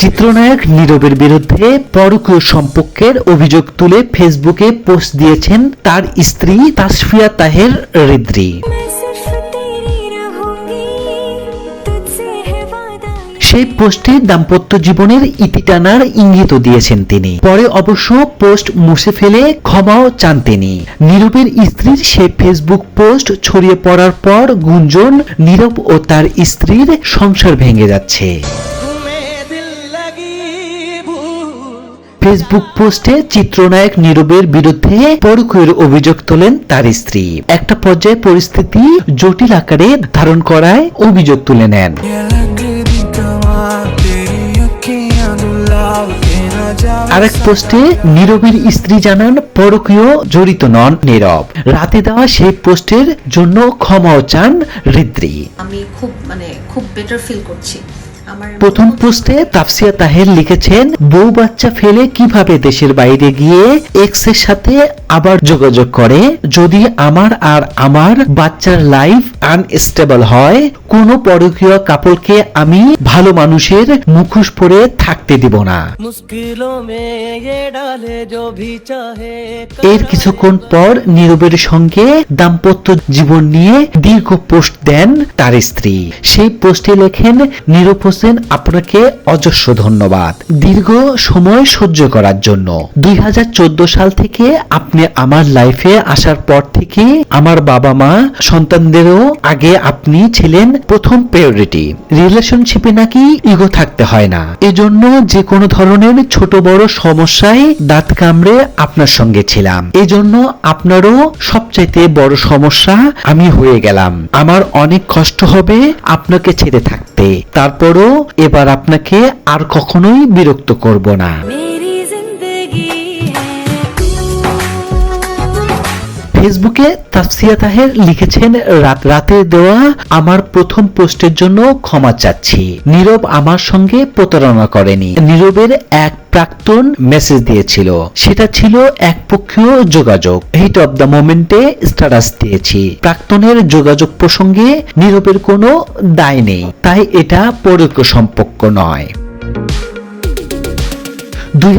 চিত্রনায়ক নীরবের বিরুদ্ধে পরকীয় সম্পর্কের অভিযোগ তুলে ফেসবুকে পোস্ট দিয়েছেন তার স্ত্রী তাসফিয়া তাহের রিদ্রি। সেই পোস্টে দাম্পত্য জীবনের ইতি টানার ইঙ্গিত দিয়েছেন তিনি। পরে অবশ্য পোস্ট মুছে ফেলে ক্ষমাও চান তিনি। নীরবের স্ত্রীর সে ফেসবুক পোস্ট ছড়িয়ে পড়ার পর গুঞ্জন, নীরব ও তার স্ত্রীর সংসার ভেঙে যাচ্ছে। ফেসবুক পোস্টে চিত্রনায়ক নীরবের বিরুদ্ধে পরকীয়ের অভিযোগ তোলেন তার স্ত্রী। একটা পর্যায়ে পরিস্থিতি জটিল আকারে ধারণ করায় অভিযোগ তুলে নেন। আরেক পোস্টে নীরবের স্ত্রী জানান, পরকীয় জড়িত নন নীরব। রাতে দেওয়া সেই পোস্টের জন্য ক্ষমাও চান হৃদ্রি। আমি খুব মানে খুব বেটার ফিল করছি। প্রথম পোস্টে তাফসিয়া তাহের লিখেছেন বউ বাচ্চা ফেলে কীভাবে দেশের বাইরে গিয়ে এক্সের সাথে আবার যোগাযোগ করে? যদি আমার আর আমার বাচ্চার লাইফ আনস্টেবল হয় কোন পরকীয় কাপড়কে আমি ভালো মানুষের মুখোশ পরে থাকতে দিব না। এর কিছুক্ষণ পর নীরবের সঙ্গে দাম্পত্য জীবন নিয়ে দীর্ঘ পোস্ট দেন তার স্ত্রী। সেই পোস্টে লেখেন নীরব হোসেন আপনাকে অজস্র ধন্যবাদ। দীর্ঘ সময় সহ্য করার জন্য। দুই হাজার চোদ্দ সাল থেকে আপনি আমার লাইফে আসার পর থেকে আমার বাবা মা সন্তানদেরও আগে আপনি ছিলেন প্রথম প্রায়োরিটি রিলেশনশিপে নাকি ইগো থাকতে হয় না। এজন্য যে কোনো ধরনের ছোট বড় সমস্যায় দাঁত কামড়ে আপনার সঙ্গে ছিলাম। এজন্য আপনারও সবচাইতে বড় সমস্যা আমি হয়ে গেলাম। আমার অনেক কষ্ট হবে আপনাকে ছেড়ে থাকতে। তারপরও এবার আপনাকে আর কখনোই বিরক্ত করব না। ফেসবুকে তাফসিয়া তাহের লিখেছেন, রাত রাতে দেওয়া আমার প্রথম পোস্টের জন্য ক্ষমা চাচ্ছি। নীরব আমার সঙ্গে প্রতারণা করেনি। নীরবের এক প্রাক্তন মেসেজ দিয়েছিল, সেটা ছিল একপক্ষীয় যোগাযোগ। হিট অব দ্য মোমেন্টে স্ট্যাটাস দিয়েছি। প্রাক্তনের যোগাযোগ প্রসঙ্গে নীরবের কোনো দায় নেই। তাই এটা পরোক্ষ সম্পর্ক নয়। দুই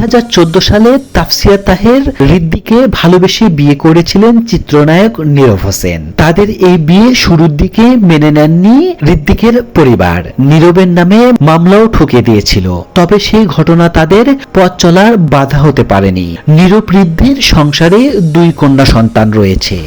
সালে তাফসিয়া তাহের রিদ্দিকে ভালোবেসে বিয়ে করেছিলেন চিত্রনায়ক নীরব হোসেন। তাদের এই বিয়ে শুরুর দিকে মেনে নেননি রিদ্দিকের পরিবার। নীরবের নামে মামলাও ঠকে দিয়েছিল। তবে সেই ঘটনা তাদের পথ চলার বাধা হতে পারেনি। নীরব রিদ্দির সংসারে দুই কন্যা সন্তান রয়েছে।